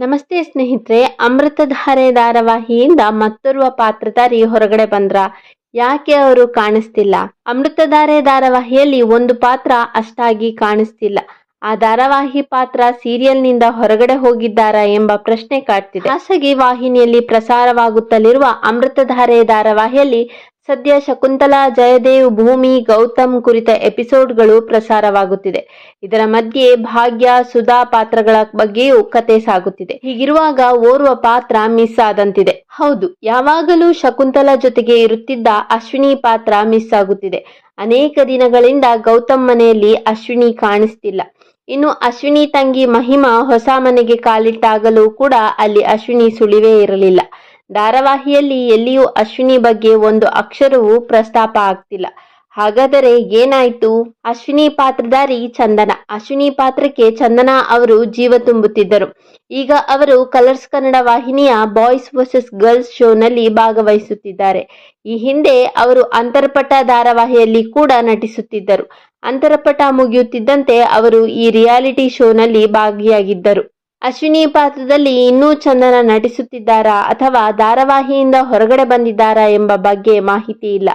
ನಮಸ್ತೆ ಸ್ನೇಹಿತರೆ, ಅಮೃತಧಾರೆ ಧಾರಾವಾಹಿಯಿಂದ ಮತ್ತೊರ್ವ ಪಾತ್ರಧಾರಿ ಹೊರಗಡೆ ಬಂದ್ರ. ಯಾಕೆ ಅವರು ಕಾಣಿಸ್ತಿಲ್ಲ? ಅಮೃತಧಾರೆ ಧಾರಾವಾಹಿಯಲ್ಲಿ ಒಂದು ಪಾತ್ರ ಅಷ್ಟಾಗಿ ಕಾಣಿಸ್ತಿಲ್ಲ. ಆ ಧಾರಾವಾಹಿ ಪಾತ್ರ ಸೀರಿಯಲ್ನಿಂದ ಹೊರಗಡೆ ಹೋಗಿದ್ದಾರಾ ಎಂಬ ಪ್ರಶ್ನೆ ಕಾಡ್ತಿದೆ. ಖಾಸಗಿ ವಾಹಿನಿಯಲ್ಲಿ ಪ್ರಸಾರವಾಗುತ್ತಲಿರುವ ಅಮೃತಧಾರೆ ಧಾರಾವಾಹಿಯಲ್ಲಿ ಸದ್ಯ ಶಕುಂತಲಾ ಜಯದೇವ್ ಭೂಮಿ ಗೌತಮ್ ಕುರಿತ ಎಪಿಸೋಡ್ಗಳು ಪ್ರಸಾರವಾಗುತ್ತಿದೆ. ಇದರ ಮಧ್ಯೆ ಭಾಗ್ಯ, ಸುಧಾ ಪಾತ್ರಗಳ ಬಗ್ಗೆಯೂ ಕತೆ ಸಾಗುತ್ತಿದೆ. ಹೀಗಿರುವಾಗ ಓರ್ವ ಪಾತ್ರ ಮಿಸ್ ಆದಂತಿದೆ. ಹೌದು, ಯಾವಾಗಲೂ ಶಕುಂತಲಾ ಜೊತೆಗೆ ಇರುತ್ತಿದ್ದ ಅಶ್ವಿನಿ ಪಾತ್ರ ಮಿಸ್ ಆಗುತ್ತಿದೆ. ಅನೇಕ ದಿನಗಳಿಂದ ಗೌತಮ್ ಮನೆಯಲ್ಲಿ ಅಶ್ವಿನಿ ಕಾಣಿಸ್ತಿಲ್ಲ. ಇನ್ನು ಅಶ್ವಿನಿ ತಂಗಿ ಮಹಿಮಾ ಹೊಸ ಮನೆಗೆ ಕಾಲಿಟ್ಟಾಗಲೂ ಕೂಡ ಅಲ್ಲಿ ಅಶ್ವಿನಿ ಸುಳಿವೇ ಇರಲಿಲ್ಲ. ಧಾರಾವಾಹಿಯಲ್ಲಿ ಎಲ್ಲಿಯೂ ಅಶ್ವಿನಿ ಬಗ್ಗೆ ಒಂದು ಅಕ್ಷರವೂ ಪ್ರಸ್ತಾಪ ಆಗ್ತಿಲ್ಲ. ಹಾಗಾದರೆ ಏನಾಯ್ತು? ಅಶ್ವಿನಿ ಪಾತ್ರಧಾರಿ ಚಂದನ. ಅಶ್ವಿನಿ ಪಾತ್ರಕ್ಕೆ ಚಂದನ ಅವರು ಜೀವ ತುಂಬುತ್ತಿದ್ದರು. ಈಗ ಅವರು ಕಲರ್ಸ್ ಕನ್ನಡ ವಾಹಿನಿಯ ಬಾಯ್ಸ್ ವರ್ಸಸ್ ಗರ್ಲ್ಸ್ ಶೋನಲ್ಲಿ ಭಾಗವಹಿಸುತ್ತಿದ್ದಾರೆ. ಈ ಹಿಂದೆ ಅವರು ಅಂತರಪಟ ಧಾರಾವಾಹಿಯಲ್ಲಿ ಕೂಡ ನಟಿಸುತ್ತಿದ್ದರು. ಅಂತರಪಟ ಮುಗಿಯುತ್ತಿದ್ದಂತೆ ಅವರು ಈ ರಿಯಾಲಿಟಿ ಶೋನಲ್ಲಿ ಭಾಗಿಯಾಗಿದ್ದರು. ಅಶ್ವಿನಿ ಪಾತ್ರದಲ್ಲಿ ಇನ್ನೂ ಚಂದನ ನಟಿಸುತ್ತಿದ್ದಾರಾ ಅಥವಾ ಧಾರಾವಾಹಿಯಿಂದ ಹೊರಗಡೆ ಬಂದಿದ್ದಾರಾ ಎಂಬ ಬಗ್ಗೆ ಮಾಹಿತಿ ಇಲ್ಲ.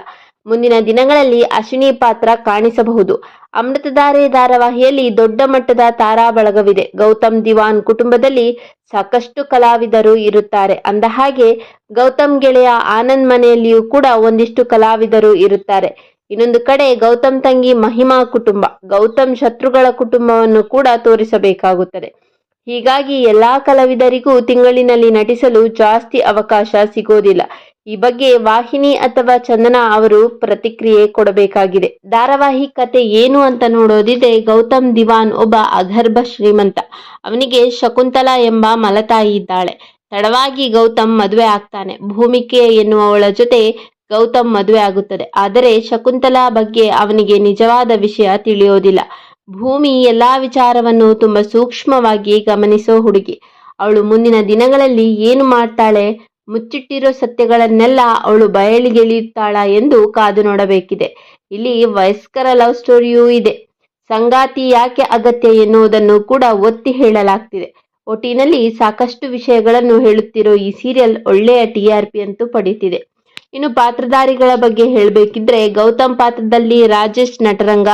ಮುಂದಿನ ದಿನಗಳಲ್ಲಿ ಅಶ್ವಿನಿ ಪಾತ್ರ ಕಾಣಿಸಬಹುದು. ಅಮೃತಧಾರೆ ಧಾರಾವಾಹಿಯಲ್ಲಿ ದೊಡ್ಡ ಮಟ್ಟದ ತಾರಾ ಬಳಗವಿದೆ. ಗೌತಮ್ ದಿವಾನ್ ಕುಟುಂಬದಲ್ಲಿ ಸಾಕಷ್ಟು ಕಲಾವಿದರು ಇರುತ್ತಾರೆ. ಅಂದ ಹಾಗೆ ಗೌತಮ್ ಗೆಳೆಯ ಆನಂದ್ ಮನೆಯಲ್ಲಿಯೂ ಕೂಡ ಒಂದಿಷ್ಟು ಕಲಾವಿದರು ಇರುತ್ತಾರೆ. ಇನ್ನೊಂದು ಕಡೆ ಗೌತಮ್ ತಂಗಿ ಮಹಿಮಾ ಕುಟುಂಬ. ಗೌತಮ್ ಶತ್ರುಗಳ ಕುಟುಂಬವನ್ನು ಕೂಡ ತೋರಿಸಬೇಕಾಗುತ್ತದೆ. ಹೀಗಾಗಿ ಎಲ್ಲಾ ಕಲಾವಿದರಿಗೂ ತಿಂಗಳಿನಲ್ಲಿ ನಟಿಸಲು ಜಾಸ್ತಿ ಅವಕಾಶ ಸಿಗೋದಿಲ್ಲ. ಈ ಬಗ್ಗೆ ವಾಹಿನಿ ಅಥವಾ ಚಂದನ ಅವರು ಪ್ರತಿಕ್ರಿಯೆ ಕೊಡಬೇಕಾಗಿದೆ. ಧಾರಾವಾಹಿ ಕತೆ ಏನು ಅಂತ ನೋಡೋದಿದೆ ಗೌತಮ್ ದಿವಾನ್ ಒಬ್ಬ ಅಗರ್ಭ ಶ್ರೀಮಂತ. ಅವನಿಗೆ ಶಕುಂತಲಾ ಎಂಬ ಮಲತಾಯಿ ಇದ್ದಾಳೆ. ತಡವಾಗಿ ಗೌತಮ್ ಮದುವೆ ಆಗ್ತಾನೆ. ಭೂಮಿಕೆ ಎನ್ನುವವಳ ಜೊತೆ ಗೌತಮ್ ಮದುವೆ ಆಗುತ್ತದೆ. ಆದರೆ ಶಕುಂತಲಾ ಬಗ್ಗೆ ಅವನಿಗೆ ನಿಜವಾದ ವಿಷಯ ತಿಳಿಯೋದಿಲ್ಲ. ಭೂಮಿ ಎಲ್ಲಾ ವಿಚಾರವನ್ನು ತುಂಬಾ ಸೂಕ್ಷ್ಮವಾಗಿ ಗಮನಿಸೋ ಹುಡುಗಿ. ಅವಳು ಮುಂದಿನ ದಿನಗಳಲ್ಲಿ ಏನು ಮಾಡ್ತಾಳೆ? ಮುಚ್ಚಿಟ್ಟಿರೋ ಸತ್ಯಗಳನ್ನೆಲ್ಲ ಅವಳು ಬಯಲಿಗೆಳೆಯುತ್ತಾಳ ಎಂದು ಕಾದು ನೋಡಬೇಕಿದೆ. ಇಲ್ಲಿ ವಯಸ್ಕರ ಲವ್ ಸ್ಟೋರಿಯೂ ಇದೆ. ಸಂಗಾತಿ ಯಾಕೆ ಅಗತ್ಯ ಎನ್ನುವುದನ್ನು ಕೂಡ ಒತ್ತಿ ಹೇಳಲಾಗ್ತಿದೆ. ಒಟ್ಟಿನಲ್ಲಿ ಸಾಕಷ್ಟು ವಿಷಯಗಳನ್ನು ಹೇಳುತ್ತಿರೋ ಈ ಸೀರಿಯಲ್ ಒಳ್ಳೆಯ ಟಿ ಆರ್ ಪಿ ಅಂತೂ ಪಡೀತಿದೆ. ಇನ್ನು ಪಾತ್ರಧಾರಿಗಳ ಬಗ್ಗೆ ಹೇಳಬೇಕಿದ್ರೆ ಗೌತಮ್ ಪಾತ್ರದಲ್ಲಿ ರಾಜೇಶ್ ನಟರಂಗ,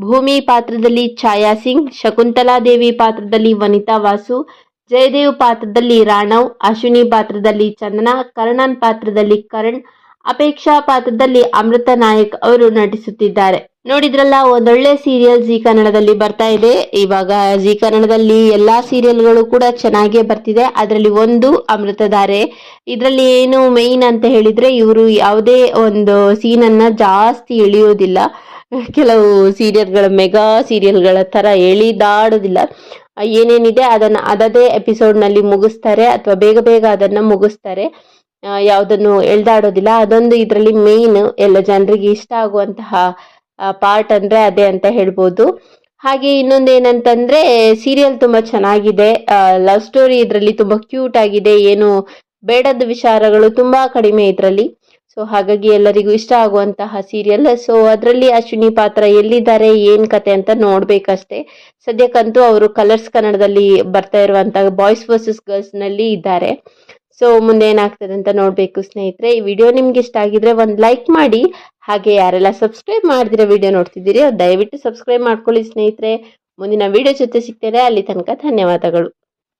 ಭೂಮಿ ಪಾತ್ರದಲ್ಲಿ ಛಾಯಾ ಸಿಂಗ್, ಶಕುಂತಲಾ ದೇವಿ ಪಾತ್ರದಲ್ಲಿ ವನಿತಾ ವಾಸು, ಜಯದೇವ್ ಪಾತ್ರದಲ್ಲಿ ರಾಣವ್, ಅಶ್ವಿನಿ ಪಾತ್ರದಲ್ಲಿ ಚಂದನ, ಕರ್ಣನ್ ಪಾತ್ರದಲ್ಲಿ ಕರಣ್, ಅಪೇಕ್ಷಾ ಪಾತ್ರದಲ್ಲಿ ಅಮೃತ ನಾಯಕ್ ಅವರು ನಟಿಸುತ್ತಿದ್ದಾರೆ. ನೋಡಿದ್ರಲ್ಲ, ಒಂದೊಳ್ಳೆ ಸೀರಿಯಲ್ ಜಿ ಕನ್ನಡದಲ್ಲಿ ಬರ್ತಾ ಇದೆ. ಇವಾಗ ಜೀ ಕನ್ನಡದಲ್ಲಿ ಎಲ್ಲಾ ಸೀರಿಯಲ್ಗಳು ಕೂಡ ಚೆನ್ನಾಗೇ ಬರ್ತಿದೆ. ಅದರಲ್ಲಿ ಒಂದು ಅಮೃತಧಾರೆ ಇದರಲ್ಲಿ ಏನು ಮೇಯ್ನ್ ಅಂತ ಹೇಳಿದ್ರೆ, ಇವರು ಯಾವುದೇ ಒಂದು ಸೀನನ್ನ ಜಾಸ್ತಿ ಎಳೆಯೋದಿಲ್ಲ. ಕೆಲವು ಸೀರಿಯಲ್ಗಳ ಮೆಗಾ ಸೀರಿಯಲ್ಗಳ ತರ ಎಳಿದಾಡೋದಿಲ್ಲ. ಏನೇನಿದೆ ಅದನ್ನ, ಅದದೇ ಎಪಿಸೋಡ್ನಲ್ಲಿ ಮುಗಿಸ್ತಾರೆ, ಅಥವಾ ಬೇಗ ಬೇಗ ಅದನ್ನ ಮುಗಿಸ್ತಾರೆ. ಯಾವುದನ್ನು ಎಳ್ದಾಡೋದಿಲ್ಲ. ಅದೊಂದು ಇದರಲ್ಲಿ ಮೇಯ್ನ್ ಎಲ್ಲ ಜನರಿಗೆ ಇಷ್ಟ ಆಗುವಂತಹ ಪಾರ್ಟ್ ಅಂದ್ರೆ ಅದೇ ಅಂತ ಹೇಳ್ಬೋದು. ಹಾಗೆ ಇನ್ನೊಂದು ಏನಂತಂದ್ರೆ ಸೀರಿಯಲ್ ತುಂಬಾ ಚೆನ್ನಾಗಿದೆ. ಲವ್ ಸ್ಟೋರಿ ಇದರಲ್ಲಿ ತುಂಬಾ ಕ್ಯೂಟ್ ಆಗಿದೆ. ಏನು ಬೇಡದ ವಿಚಾರಗಳು ತುಂಬಾ ಕಡಿಮೆ ಇದರಲ್ಲಿ. ಸೊ ಹಾಗಾಗಿ ಎಲ್ಲರಿಗೂ ಇಷ್ಟ ಆಗುವಂತಹ ಸೀರಿಯಲ್ ಸೊ ಅದರಲ್ಲಿ ಅಶ್ವಿನಿ ಪಾತ್ರ ಎಲ್ಲಿದ್ದಾರೆ, ಏನ್ ಕತೆ ಅಂತ ನೋಡ್ಬೇಕಷ್ಟೇ. ಸದ್ಯಕ್ಕಂತೂ ಅವರು ಕಲರ್ಸ್ ಕನ್ನಡದಲ್ಲಿ ಬರ್ತಾ ಇರುವಂತಹ ಬಾಯ್ಸ್ ವರ್ಸಸ್ ಗರ್ಲ್ಸ್ನಲ್ಲಿ ಇದ್ದಾರೆ. ಸೊ ಮುಂದೆ ಏನಾಗ್ತದೆ ಅಂತ ನೋಡ್ಬೇಕು ಸ್ನೇಹಿತರೆ. ಈ ವಿಡಿಯೋ ನಿಮ್ಗೆ ಇಷ್ಟ ಆಗಿದ್ರೆ ಒಂದು ಲೈಕ್ ಮಾಡಿ ಹಾಗೆ ಯಾರೆಲ್ಲ ಸಬ್ಸ್ಕ್ರೈಬ್ ಮಾಡಿದಿರೋ ವಿಡಿಯೋ ನೋಡ್ತಿದ್ದೀರಿ, ದಯವಿಟ್ಟು ಸಬ್ಸ್ಕ್ರೈಬ್ ಮಾಡ್ಕೊಳ್ಳಿ ಸ್ನೇಹಿತರೆ. ಮುಂದಿನ ವಿಡಿಯೋ ಜೊತೆ ಸಿಗ್ತೇನೆ ಅಲ್ಲಿ ತನಕ ಧನ್ಯವಾದಗಳು.